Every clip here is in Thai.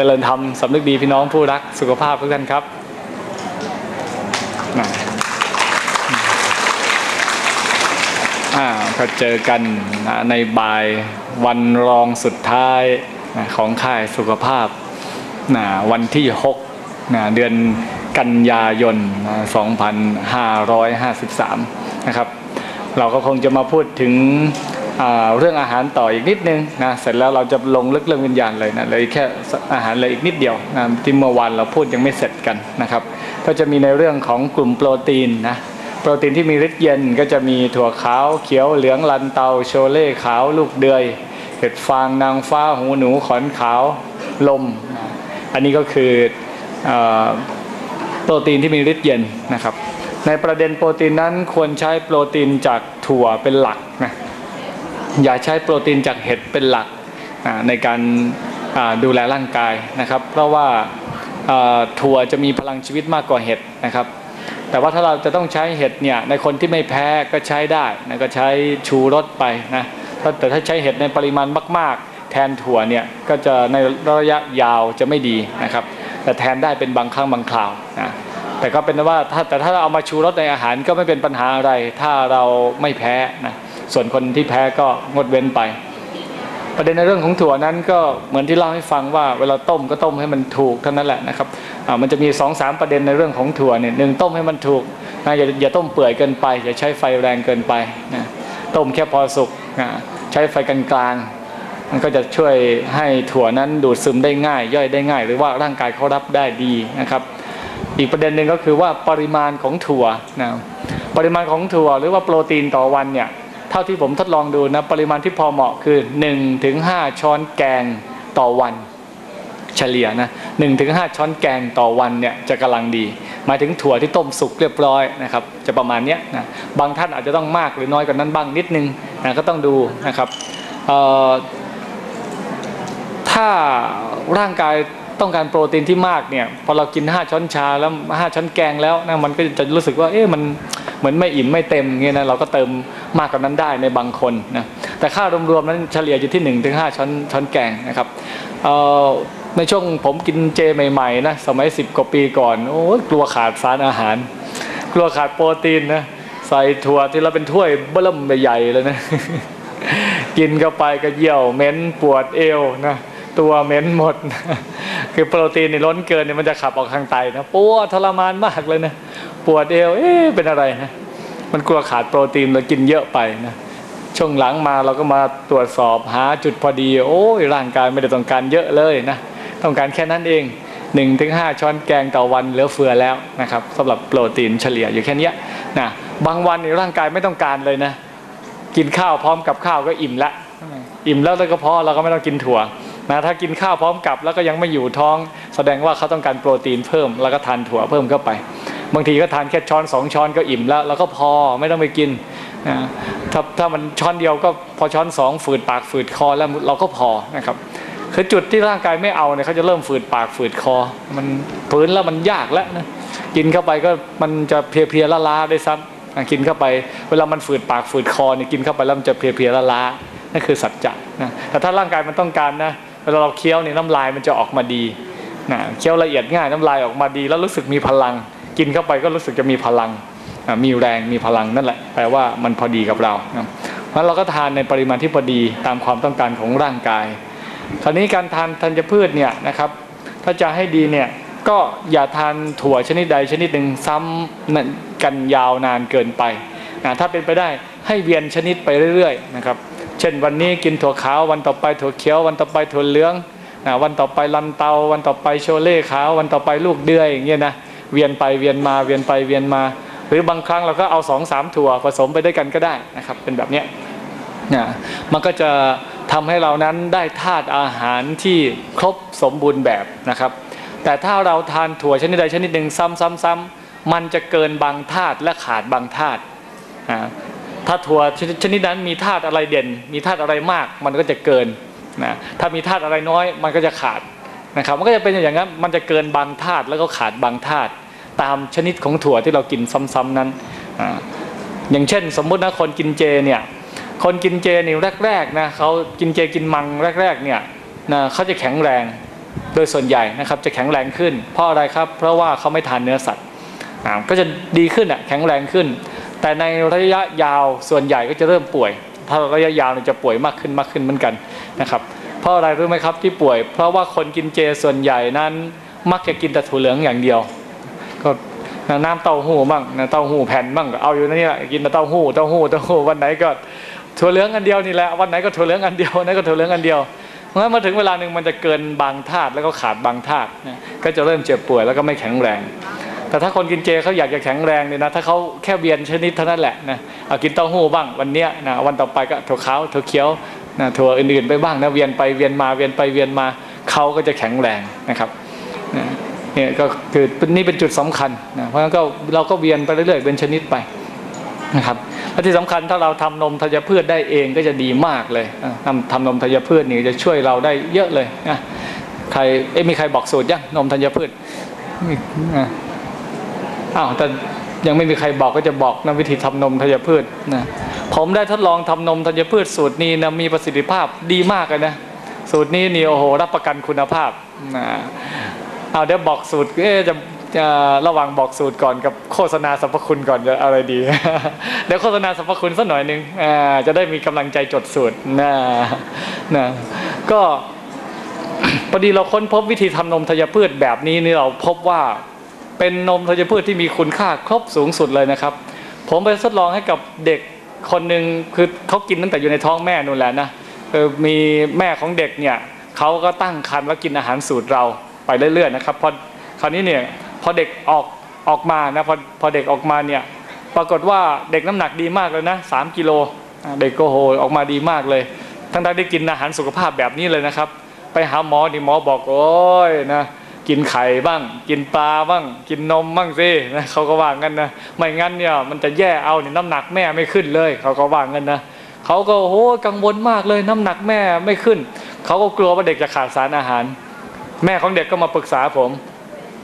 เจริญธรรมสำนึกดีพี่น้องผู้รักสุขภาพทุกท่านครับนะอ่าก็เจอกันนะในบ่ายวันรองสุดท้ายนะของค่ายสุขภาพนะวันที่6นะเดือนกันยายนนะ2553 นะครับ เราก็คงจะมาพูดถึง เรื่องอาหารต่ออีกนิดนึงนะเสร็จแล้วเราจะลงลึกเรื่องวิญญาณเลยนะเลยแค่อาหารเลยอีกนิดเดียวนะที่เมื่อวานเราพูดยังไม่เสร็จกันนะครับ ก็จะมีในเรื่องของกลุ่มโปรตีนนะโปรตีนที่มีฤทธิ์เย็นก็จะมีถั่วขาวเขียวเหลืองลันเตาโชเล่ขาวลูกเดือยเห็ดฟางนางฟ้าหูหนูขอนขาวลม อันนี้ก็คืออโปรตีนที่มีฤทธิ์เย็นนะครับ ในประเด็นโปรตีนนั้นควรใช้โปรตีนจากถั่วเป็นหลักนะ อย่าใช้โปรตีนจากเห็ดเป็นหลักในการดูแลร่างกายนะครับ เพราะว่าถั่วจะมีพลังชีวิตมากกว่าเห็ดนะครับ แต่ว่าถ้าเราจะต้องใช้เห็ดเนี่ยในคนที่ไม่แพ้ก็ใช้ได้นะก็ใช้ชูรสไปนะแต่ถ้าใช้เห็ดในปริมาณมาก ๆ แทนถั่วเนี่ยก็จะในระยะยาวจะไม่ดีนะครับ แต่แทนได้เป็นบางครั้งบางคราวนะแต่ก็เป็นว่าถ้าแต่ถ้าเราเอามาชูรสในอาหารก็ไม่เป็นปัญหาอะไร ถ้าเราไม่แพ้นะ ส่วนคนที่แพ้ก็งดเว้นไป ประเด็นในเรื่องของถั่วนั้นก็เหมือนที่เล่าให้ฟังว่าเวลาต้มก็ต้มให้มันถูกเท่านั้นแหละนะครับมันจะมี2อสามประเด็นในเรื่องของถั่วเนี่ยหนึ่งต้มให้มันถูกนะอย่าอย่าต้มเปื่อยเกินไป อย่าใช้ไฟแรงเกินไปนะต้มแค่พอสุกนะใช้ไฟกลางๆมันก็จะช่วยให้ถั่วนั้นดูดซึมได้ง่าย ย่อยได้ง่าย หรือว่าร่างกายเขารับได้ดีนะครับ อีกประเด็นหนึ่งก็คือว่าปริมาณของถั่วนะปริมาณของถั่วหรือว่าโปรตีนต่อวันเนี่ย เท่าที่ผมทดลองดูนะปริมาณที่พอเหมาะคือ1ถึง5ช้อนแกงต่อวัน เฉลี่ยนะหนึ่งถึงห้าช้อนแกงต่อวันเนี่ยจะกำลังดี หมายถึงถั่วที่ต้มสุกเรียบร้อยนะครับจะประมาณเนี้ยนะบางท่านอาจจะต้องมากหรือน้อยกว่านั้นบ้างนิดนึงนะก็ต้องดูนะครับถ้าร่างกาย ต้องการโปรตีนที่มากเนี่ยพอเรากิน 5 ช้อนชาแล้ว 5 ช้อนแกงแล้วนะมันก็จะรู้สึกว่าเอ๊ะมันเหมือนไม่อิ่มไม่เต็มเงี้ยนะเราก็เติมมากกว่านั้นได้ในบางคนนะแต่ค่ารวมๆนั้นเฉลี่ยอยู่ที่ 1-5ถึงช้อนช้อนแกงนะครับเอ่อในช่วงผมกินเจใหม่ๆนะสมัยสิบกว่าปีก่อนโอ้กลัวขาดสารอาหาร กลัวขาดโปรตีนนะใส่ถั่วที่เราเป็นถ้วยเบิ่มใหญ่ๆเลยนะกินเข้าไปก็เยี่ยวเม็นปวดเอวนะ ตัวเหม็นหมด คือโปรตีนนี่ล้นเกินเนี่ยมันจะขับออกทางไตนะปวดทรมานมากเลยนะปวดเอวเอ๊ะเป็นอะไรนะมันกลัวขาดโปรตีนเรากินเยอะไปนะช่วงหลังมาเราก็มาตรวจสอบหาจุดพอดี โอ้ยร่างกายไม่ได้ต้องการเยอะเลยนะต้องการแค่นั้นเอง1นถึงหช้อนแกงต่อวันเหลือเฟือแล้วนะครับสำหรับโปรตีนเฉลี่ยอยู่แค่นี้นะบางวันร่างกายไม่ต้องการเลยนะ กินข้าวพร้อมกับข้าวก็อิ่มละอิ่มแล้วแล้วก็พอเราก็ไม่ต้องกินถั่ว นะถ้ากินข้าวพร้อมกับแล้วก็ยังไม่อยู่ท้อง แสดงว่าเขาต้องการโปรตีนเพิ่ม แล้วก็ทานถั่วเพิ่มเข้าไป บางทีก็ทานแค่ช้อนสองช้อนก็อิ่มแล้ว แล้วก็พอไม่ต้องไปกินนะถ้าถ้ามันช้อนเดียวก็พอช้อนสองฝืดปากฝืดคอแล้วเราก็พอนะครับคือจุดที่ร่างกายไม่เอาเนี่ยเขาจะเริ่มฝืดปากฝืดคอ มันฝืนแล้วมันยากแล้วนะกินเข้าไปก็มันจะเพลียๆละล้าได้ซ้ำกินเข้าไป เวลามันฝืดปากฝืดคอเนี่ยกินเข้าไปแล้วมันจะเพลียๆละล้านั่นคือสัจจะนะแต่ถ้าร่างกายมันต้องการนะ วลาเราเคี้ยวเนี่ยน้ำลายมันจะออกมาดีนะเคี้ยวละเอียดง่ายน้ำลายออกมาดี แล้วรู้สึกมีพลัง กินเข้าไปก็รู้สึกจะมีพลังมีแรงมีพลังนั่นแหละแปลว่ามันพอดีกับเราเพราะนั้นเราก็ทานในปริมาณที่พอดีตามความต้องการของร่างกาย คราวนี้การทานธัญพืชเนี่ยนะครับถ้าจะให้ดีเนี่ยก็อย่าทานถั่วชนิดใดชนิดหนึ่งซ้ำกันยาวนานเกินไปนะถ้าเป็นไปได้ ให้เวียนชนิดไปเรื่อยๆนะครับ เช่นวันนี้กินถั่วขาววันต่อไปถั่วเขียววันต่อไปถั่วเหลืองวันต่อไปลันเตา วันต่อไปโชเล่ขาววันต่อไปลูกเดือยอย่างเงี้ยนะเวียนไปเวียนมาเวียนไปเวียนมา หรือบางครั้งเราก็เอาสองสามถั่วผสมไปด้วยกันก็ได้นะครับ เป็นแบบเนี้ยนะมันก็จะทำให้เรานั้นได้ธาตุอาหารที่ครบสมบูรณ์แบบนะครับ แต่ถ้าเราทานถั่วชนิดใดชนิดหนึ่งซ้ำๆๆมันจะเกินบางธาตุและขาดบางธาตุ ถ้าถั่วชนิดนั้นมีธาตุอะไรเด่น มีธาตุอะไรมาก มันก็จะเกินนะถ้ามีธาตุอะไรน้อย มันก็จะขาดนะครับ มันก็จะเป็นอย่างนั้นมันจะเกินบางธาตุแล้วก็ขาดบางธาตุตามชนิดของถั่วที่เรากินซ้ำๆนั้นอย่างเช่น สมมุตินะคนกินเจเนี่ยคนกินเจนี่แรกๆนะเขากินเจกินมังแรกๆเนี่ยนะเขาจะแข็งแรงโดยส่วนใหญ่นะครับจะแข็งแรงขึ้น เพราะอะไรครับ เพราะว่าเขาไม่ทานเนื้อสัตว์ก็จะดีขึ้นอะแข็งแรงขึ้น แต่ในระยะยาวส่วนใหญ่ก็จะเริ่มป่วย ถ้าระยะยาวเนี่ยจะป่วยมากขึ้นมากขึ้นเหมือนกันนะครับ เพราะอะไรรู้ไหมครับที่ป่วย เพราะว่าคนกินเจส่วนใหญ่นั้นมักจะกินแต่ถั่วเหลืองอย่างเดียว ก็น้ำเต้าหู้บ้างนะเต้าหู้แผ่นบ้างก็เอาอยู่นี่แหละกินแต่เต้าหู้เต้าหู้เต้าหู้วันไหนก็ถั่วเหลืองอันเดียวนี่แหละวันไหนก็ถั่วเหลืองอันเดียววันไหนก็ถั่วเหลืองอันเดียวเพราะฉะนั้นมาถึงเวลาหนึ่งมันจะเกินบางธาตุแล้วก็ขาดบางธาตุก็จะเริ่มเจ็บป่วยแล้วก็ไม่แข็งแรง แต่ถ้าคนกินเจเขาอยากจะแข็งแรงเนี่ยนะถ้าเขาแค่เวียนชนิดเท่านั้นแหละนะเอากินเต้าหู้บ้างวันเนี้ยนะวันต่อไปก็ถั่วขาวถั่วเขียวนะถั่วอื่นๆไปบ้างนะเวียนไปเวียนมาเวียนไปเวียนมาเขาก็จะแข็งแรงนะครับนะเนี่ยก็คือนี่เป็นจุดสำคัญนะเพราะฉะนั้นก็เราก็เวียนไปเรื่อยๆเป็นชนิดไปนะครับและที่สำคัญถ้าเราทำนมธัญพืชได้เองก็จะดีมากเลยอะทำทำนมธัญพืชนี่จะช่วยเราได้เยอะเลยนะใครเอ๊ะมีใครบอกสูตรยังนมธัญพืชมี อ้าวแต่ยังไม่มีใครบอกก็จะบอกนะวิธีทำนมธัญพืชนะผมได้ทดลองทำนมธัญพืชสูตรนี้นะมีประสิทธิภาพดีมากเลยนะสูตรนี้นี่โอ้โหรับประกันคุณภาพนะเอาเดี๋ยวบอกสูตรเอ๊จะจะระว่างบอกสูตรก่อนกับโฆษณาสรรพคุณก่อนจะอะไรดี เดี๋ยวโฆษณาสรรพคุณสักหน่อยนึงอ่าจะได้มีกำลังใจจดสูตรนะนะก็พอดีเราค้นพบวิธีทำนมธัญพืชแบบนี้นี่เราพบว่า เป็นนมธัญพืชที่มีคุณค่าครบสูงสุดเลยนะครับ ผมไปทดลองให้กับเด็กคนหนึ่งคือเขากินตั้งแต่อยู่ในท้องแม่นู่นแหละนะเออมีแม่ของเด็กเนี่ยเขาก็ตั้งครรภ์แล้วกินอาหารสูตรเราไปเรื่อยๆนะครับพอคราวนี้เนี่ยพอเด็กออกออกมานะพอพอเด็กออกมาเนี่ยปรากฏว่าเด็กน้ำหนักดีมากเลยนะสามกิโลเด็กก็โหออกมาดีมากเลย ทั้งๆได้กินอาหารสุขภาพแบบนี้เลยนะครับ ไปหาหมอนี่หมอบอกโอ้ยนะ กินไข่บ้าง กินปลาบ้าง กินนมบ้างสินะเขาก็ว่างั้นนะไม่งั้นเนี่ยมันจะแย่เอาเนี่ยน้ำหนักแม่ไม่ขึ้นเลย เขาก็ว่างั้นนะเขาก็โอ้โหกังวลมากเลยน้ำหนักแม่ไม่ขึ้น เขาก็กลัวว่าเด็กจะขาดสารอาหาร แม่ของเด็กก็มาปรึกษาผม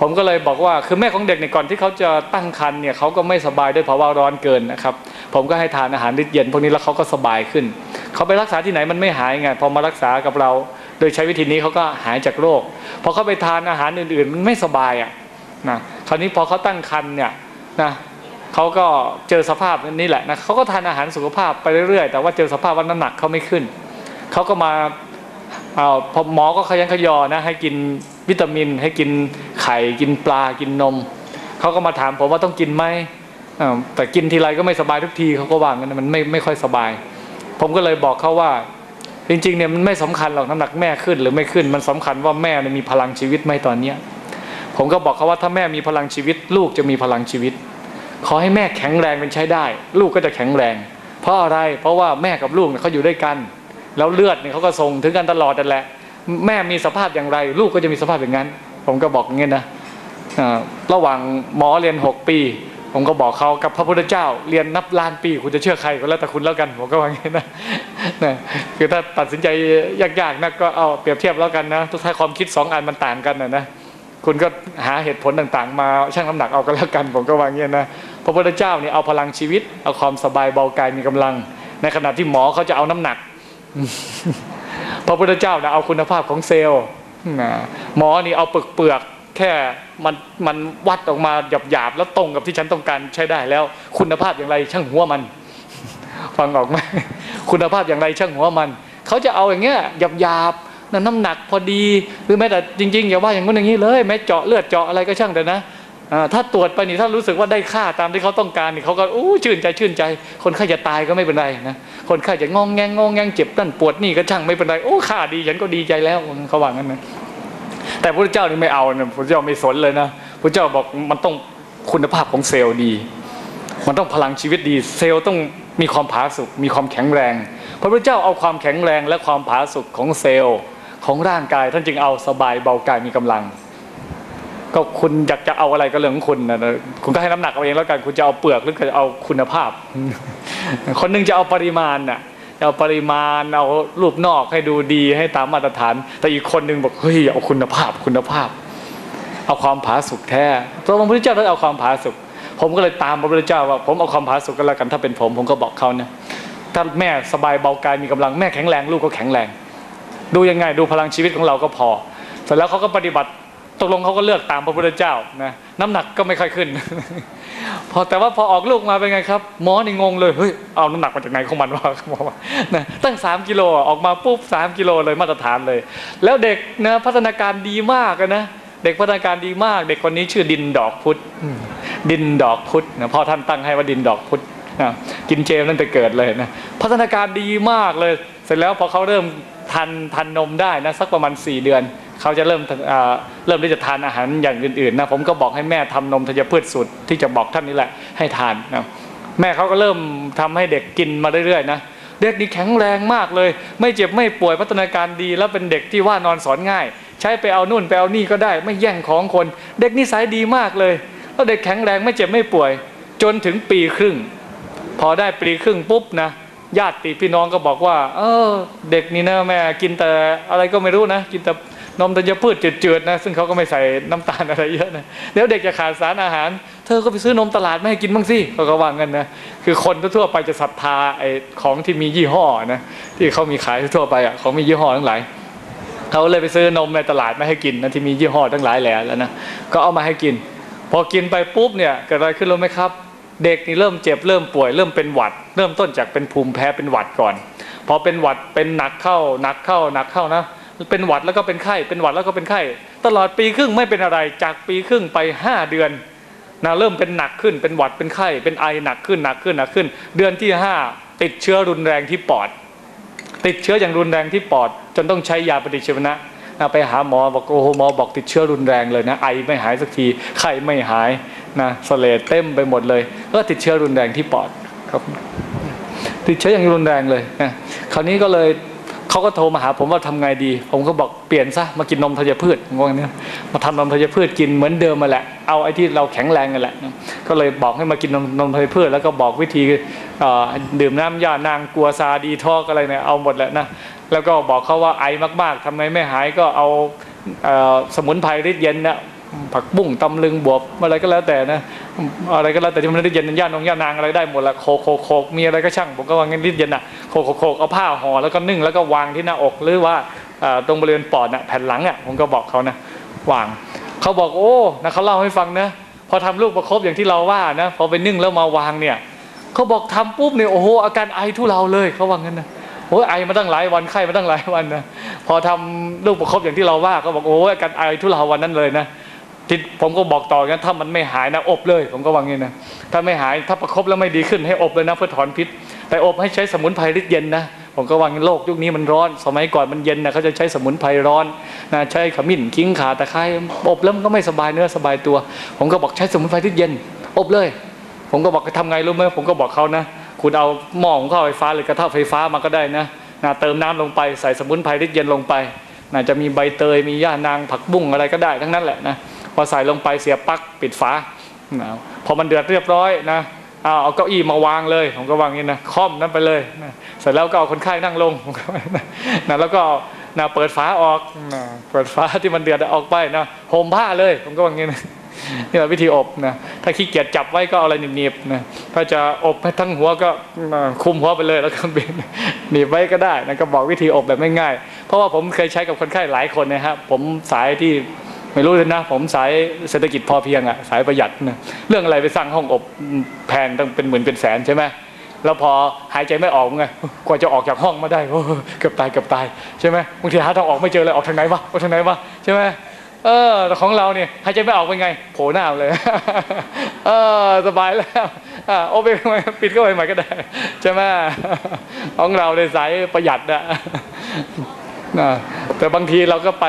ผมก็เลยบอกว่าคือแม่ของเด็กเนี่ยก่อนที่เขาจะตั้งครรภ์เนี่ยเขาก็ไม่สบายด้วยภาวะร้อนเกินนะครับผมก็ให้ทานอาหารริดเย็นพวกนี้แล้วเขาก็สบายขึ้นเขาไปรักษาที่ไหนมันไม่หายไงพอมารักษากับเรา โดยใช้วิธีนี้เขาก็หายจากโรคพอเขาไปทานอาหารอื่นๆ มันไม่สบายอะนะคราวนี้พอเขาตั้งครรภ์เนี่ยนะเขาก็เจอสภาพนี้แหละนะเขาก็ทานอาหารสุขภาพไปเรื่อยๆ แต่ว่าเจอสภาพว่าน้ำหนักเขาไม่ขึ้นเขาก็มาเอาพอหมอก็ขยันขยอนะให้กินวิตามิน ให้กินไข่กินปลากินนมเขาก็มาถามผมว่าต้องกินไหมอ่าแต่กินทีไรก็ไม่สบายทุกทีเขาก็ว่างั้นมันไม่ไม่ค่อยสบาย ผมก็เลยบอกเขาว่า จริงๆเนี่ยมันไม่สำคัญหรอกน้ำหนักแม่ขึ้นหรือไม่ขึ้นมันสำคัญว่าแม่เนี่ยมีพลังชีวิตไหมตอนเนี้ยผมก็บอกเขาว่าถ้าแม่มีพลังชีวิต ลูกจะมีพลังชีวิต ขอให้แม่แข็งแรงเป็นใช้ได้ ลูกก็จะแข็งแรง เพราะอะไรเพราะว่าแม่กับลูกเนี่ยเขาอยู่ด้วยกัน แล้วเลือดเนี่ยเขาก็ส่งถึงกันตลอดนั่นแหละ แม่มีสภาพอย่างไร ลูกก็จะมีสภาพอย่างนั้น ผมก็บอกอย่างนี้นะระหว่างหมอเรียน 6 ปี ผมก็บอกเขากับพระพุทธเจ้า เรียนนับล้านปี คุณจะเชื่อใครก็แล้วแต่คุณแล้วกันผมก็ว่าอย่างนี้นะนะคือถ้าตัดสินใจยากๆนะก็เอาเปรียบเทียบแล้วกันนะทุกท้ายความคิดสองอันมันต่างกันนะนะคุณก็หาเหตุผลต่างๆ มาชั่งน้ำหนักเอากันแล้วกัน ผมก็ว่าอย่างนี้นะพระพุทธเจ้าเนี่ยเอาพลังชีวิต เอาความสบายเบากายมีกำลัง ในขณะที่หมอเขาจะเอาน้ำหนัก พระพุทธเจ้านะเอาคุณภาพของเซลล์นะหมอนี่เอาเปลือกเปลือก แค่มันมันวัดออกมาหยาบหยาบแล้วตรงกับที่ฉันต้องการใช้ได้แล้ว คุณภาพอย่างไรช่างหัวมัน ฟังออกไหมคุณภาพอย่างไรช่างหัวมันเขาจะเอาอย่างเงี้ยหยาบหยาบน้ำหนักพอดีหรือแม้แต่จริงๆอย่าว่าอย่างนู้นอย่างนี้เลยแม้เจาะเลือดเจาะอะไรก็ช่างแต่นะถ้าตรวจไปนี่ถ้ารู้สึกว่าได้ค่าตามที่เขาต้องการนี่เขาก็อู้ชื่นใจชื่นใจ คนไข้จะตายก็ไม่เป็นไรนะคนไข้จะงองแงงงองแงงเจ็บนั่นปวดนี่ก็ช่างไม่เป็นไรโอ้ค่าดีฉันก็ดีใจแล้วเขาว่างั้นนะ แต่พระเจ้านี่ไม่เอานะพระเจ้าไม่สนเลยนะพระเจ้าบอกมันต้องคุณภาพของเซลล์ดี มันต้องพลังชีวิตดี เซลล์ต้องมีความผาสุกมีความแข็งแรง พระพุทธเจ้าเอาความแข็งแรงและความผาสุกของเซลล์ของร่างกาย ท่านจึงเอาสบายเบากายมีกำลัง ก็คุณอยากจะเอาอะไรก็เรื่องของคุณนะคุณก็ให้น้ำหนักเอาเองแล้วกันคุณจะเอาเปลือกหรือจะเอาคุณภาพ คนหนึงจะเอาปริมาณน่ะจะ เอาปริมาณเอารูปนอกให้ดูดีให้ตามมาตรฐาน แต่อีกคนหนึงบอกเฮ้ยเอาคุณภาพคุณภาพ เอาความผาสุกแท้ตัวพระพุทธเจ้าท่านเอาความผาสุกผมก็เลยตามพระพุทธเจ้าว่าผมเอาความผาสุกกันแล้วกันถ้าเป็นผมผมก็บอกเขานะถ้าแม่สบายเบากายมีกำลังแม่แข็งแรงลูกก็แข็งแรง ดูยังไงดูพลังชีวิตของเราก็พอเสร็จแล้วเขาก็ปฏิบัติ ตกลงเขาก็เลือกตามพระพุทธเจ้านะน้ำหนักก็ไม่ค่อยขึ้น พอแต่ว่าพอออกลูกมาเป็นไงครับ หมอนี่งงเลยเฮ้ยเอาน้ำหนักมาจากไหนของมันวะหมอว่านะตั้ง 3 กิโลออกมาปุ๊บ3กิโลเลยมาตรฐานเลย แล้วเด็กนะพัฒนาการดีมากนะเด็กพัฒนาการดีมาก เด็กคนนี้ชื่อดินดอกพุธดินดอกพุธนะพ่อท่านตั้งให้ว่าดินดอกพุธนะกินเจมตั้งแต่เกิดเลยนะพัฒนาการดีมากเลย เสร็จแล้วพอเขาเริ่มทันทันนมได้นะสักประมาณ 4 เดือน เขาจะเริ่มเริ่มที่จะทานอาหารอย่างอื่นๆนะผมก็บอกให้แม่ทำนมธัญพืชสูตรที่จะบอกท่านนี่แหละให้ทานนะแม่เขาก็เริ่มทำให้เด็กกินมาเรื่อยๆนะเด็กนี่แข็งแรงมากเลย ไม่เจ็บไม่ป่วยพัฒนาการดี แล้วเป็นเด็กที่ว่านอนสอนง่าย ใช้ไปเอานู่นไปเอานี่ก็ได้ ไม่แย่งของคน เด็กนิสัยดีมากเลยแล้วเด็กแข็งแรงไม่เจ็บไม่ป่วย จนถึงปีครึ่ง พอได้ปีครึ่งปุ๊บนะญาติพี่น้องก็บอกว่า เออ เด็กนี่นะแม่กินแต่อะไรก็ไม่รู้นะ กินแต่ นมธัญพืชจืดๆนะซึ่งเขาก็ไม่ใส่น้ำตาลอะไรเยอะนะเดี๋ยวเด็กจะขาดสารอาหาร เธอก็ไปซื้อนมตลาดไม่ให้กินบ้างสิเขาก็ว่างันนะคือคนทั่วไปจะศรัทธาไอ้ของที่มียี่ห้อนะที่เขามีขายทั่วไปอะของมียี่ห้อทั้งหลายเขาเลยไปซื้อนมในตลาดมาให้กินนะที่มียี่ห้อทั้งหลายแหล่แล้วนะก็เอามาให้กิน พอกินไปปุ๊บเนี่ยเกิดอะไรขึ้นรู้ไหมครับ เด็กนี่เริ่มเจ็บเริ่มป่วยเริ่มเป็นหวัด เริ่มต้นจากเป็นภูมิแพ้เป็นหวัดก่อน พอเป็นหวัดเป็นหนักเข้าหนักเข้าหนักเข้านะ เป็นหวัดแล้วก็เป็นไข้เป็นหวัดแล้วก็เป็นไข้ตลอดปีครึ่งไม่เป็นอะไรจากปีครึ่งไป 5 เดือนนะเริ่มเป็นหนักขึ้นเป็นหวัดเป็นไข้เป็นไอหนักขึ้นหนักขึ้นหนักขึ้น เดือนที่ 5 ติดเชื้อรุนแรงที่ปอด ติดเชื้ออย่างรุนแรงที่ปอด จนต้องใช้ยาปฏิชีวนะนะไปหาหมอบอกโอ้โหหมอบอกติดเชื้อรุนแรงเลยนะไอไม่หายสักทีไข้ไม่หายนะสเลดเต็มไปหมดเลย ก็ติดเชื้อรุนแรงที่ปอดครับ ติดเชื้ออย่างรุนแรงเลยนะคราวนี้ก็เลย เขาก็โทรมาหาผมว่าทำไงดี ผมก็บอกเปลี่ยนซะมากินนมธัญพืชงงเนี่ยมาทำนมธัญพืชกินเหมือนเดิมมาแหละเอาไอ้ที่เราแข็งแรงกันแหละ ก็เลยบอกให้มากินนมนมธัญพืชแล้วก็บอกวิธีดื่มน้ำยานางกัวซาดีทอกอะไรเนี่ยเอาหมดแหละนะแล้วก็บอกเขาว่าไอมากๆทำไมไม่หายก็เอาสมุนไพรฤทธิ์เย็นนะ ผักบุ้งตำลึงบวบอะไรก็แล้วแต่นะอะไรก็แล้วแต่ที่มันฤทธิ์เย็นย่านงย่านางอะไรได้หมดละโคโคโคมีอะไรก็ช่างผมก็วางั้นฤทธิ์เย็นอะโคโคโคเอาผ้าห่อแล้วก็นึ่งแล้วก็วางที่หน้าอกหรือว่าตรงบริเวณปอดน่ะแผ่นหลังอะผมก็บอกเขานะวางเขาบอกโอ้นะเขาเล่าให้ฟังนะพอทำลูกประคบอย่างที่เราว่านะพอไปนึ่งแล้วมาวางเนี่ยเขาบอกทำปุ๊บเนี่ยโอ้โหอาการไอทุเลาเลยเขาว่างั้นนะโอ้ยไอมาตั้งหลายวันไข้มาตั้งหลายวันนะพอทำลูกประคบอย่างที่เราว่าเขาบอกโอ้ยอาการไอทุเลาวันนั้นเลยนะ ที่ผมก็บอกต่อกันถ้ามันไม่หายนะอบเลย ผมก็วางงี้นะถ้าไม่หายถ้าประคบแล้วไม่ดีขึ้นให้อบเลยนะเพื่อถอนพิษ แต่อบให้ใช้สมุนไพรฤทธิ์เย็นนะผมก็วางี้โลกยุคนี้มันร้อน สมัยก่อนมันเย็นนะเขาจะใช้สมุนไพรร้อนนะใช้ขมิ้นขิงข่าตะไคร้อบแล้วมันก็ไม่สบายเนื้อสบายตัว ผมก็บอกใช้สมุนไพรฤทธิ์เย็น อบเลย ผมก็บอกทำไงรู้ไหมผมก็บอกเขานะคุณเอาหม้อของข้าวไฟฟ้าหรือกระทะไฟฟ้ามาก็ได้นะนะเติมน้ำลงไปใส่สมุนไพรฤทธิ์เย็นลงไปนะจะมีใบเตยมีย่านางผักบุ้งอะไรก็ได้ทั้งนั้นแหละนะ พอใส่ลงไปเสียบปลั๊กปิดฝานะพอมันเดือดเรียบร้อยนะเอาเอาเก้าอี้มาวางเลยผมก็วางอย่างนี้นะค่อมนั้นไปเลยนะเสร็จแล้วก็เอาคนไข้นั่งลงนะแล้วก็นะเปิดฝาออกนะเปิดฝาที่มันเดือดออกไปนะห่มผ้าเลยผมก็วางอย่างนี้นะนี่แหละวิธีอบนะถ้าขี้เกียจจับไว้ก็เอาอะไรหนีบๆนะถ้าจะอบให้ทั้งหัวก็คุมหัวไปเลยแล้วก็บินหนีบไว้ก็ได้นะก็บอกวิธีอบแบบง่ายๆเพราะว่าผมเคยใช้กับคนไข้หลายคนนะครับผมสายที่ ไม่รู้เลยนะ ผมสายเศรษฐกิจพอเพียงอะสายประหยัดนะเรื่องอะไรไปสร้างห้องอบแพงตั้งเป็นหมื่นเป็นแสนใช่ไหมแล้วพอหายใจไม่ออกไงกว่าจะออกจากห้องมาได้เกือบตายเกือบตายใช่ไหมบางทีหาทางออกไม่เจอเลยออกทางไหนวะออกทางไหนวะใช่ไหมเออแต่ของเราเนี่ยหายใจไม่ออกเป็นไง โผล่หน้าเลย เออสบายแล้วอ่าโอเปนปิดเข้าไปใหม่ก็ได้ใช่ไหมของเราในสายประหยัดอะนะแต่บางทีเราก็ไป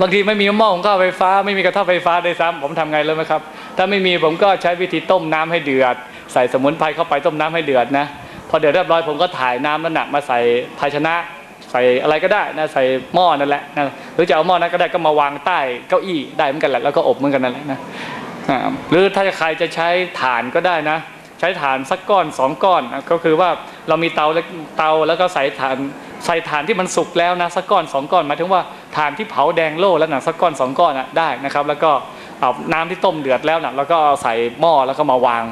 บางทีไม่มีหม้อหุงข้าวไฟฟ้า ไม่มีกระทะไฟฟ้าด้วยซ้ำผมทำไงเลยไหมครับ ถ้าไม่มีผมก็ใช้วิธีต้มน้ำให้เดือด ใส่สมุนไพรเข้าไปต้มน้ำให้เดือดนะพอเดือดเรียบร้อยผมก็ถ่ายน้ำนั้นนะมาใส่ภาชนะ ใส่อะไรก็ได้นะใส่หม้อนั่นแหละนะหรือจะเอาหม้อนั้นก็ได้ก็มาวางใต้เก้าอี้ได้เหมือนกันแหละแล้วก็อบเหมือนกันนั่นแหละนะหรือถ้าใครจะใช้ถ่านก็ได้นะใช้ถ่านสักก้อนสองก้อนก็คือว่าเรามีเตาเล็กเตาแล้วก็ใส่ถ่านใส่ถ่านที่มันสุกแล้วนะสักก้อนสองก้อนหมายถึงว่า ถ่านที่เผาแดงโล่แล้วนะสักก้อนสองก้อนนะได้นะครับ แล้วก็เอาน้ำที่ต้มเดือดแล้วนะแล้วก็ใส่หม้อแล้วก็มาวาง